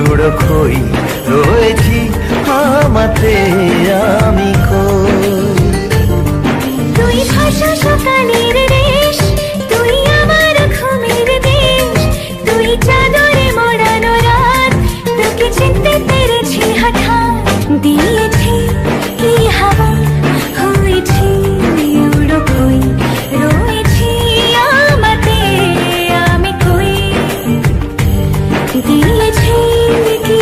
উড়ো খই রয়েছি আমাতে আমি। দিয়েছি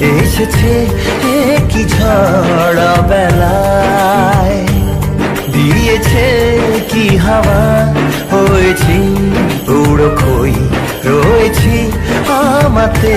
এসেছে কি ঝড় বেলায়। দিয়েছে কি হাওয়া? হয়েছি উড়ো খই রয়েছি আমাতে।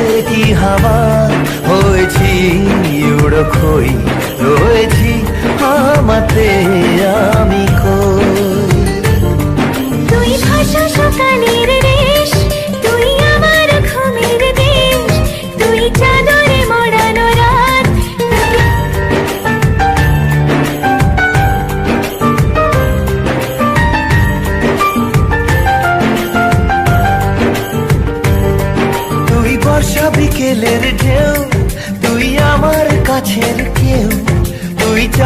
হাওয়া হয়েছি উড়ো খই রয়েছি আমাতে আমি কই? তুই ভাষা সকালের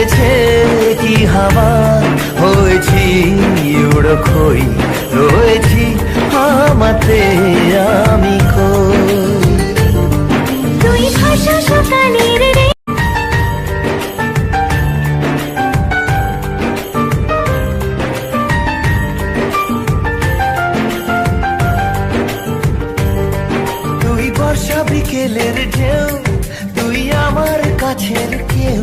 দিয়েছে কি হাওয়া? হয়েছি উড়ো খই রয়েছি আমাতে আমি কই তুই ভাষা সকালের বর্ষা বিকেলের ঢেউ তুই আমার কাছের কেউ।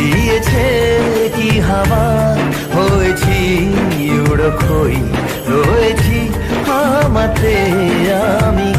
দিয়েছে কি হাওয়া? হয়েছি উড়ো খই রয়েছি আমাতে আমি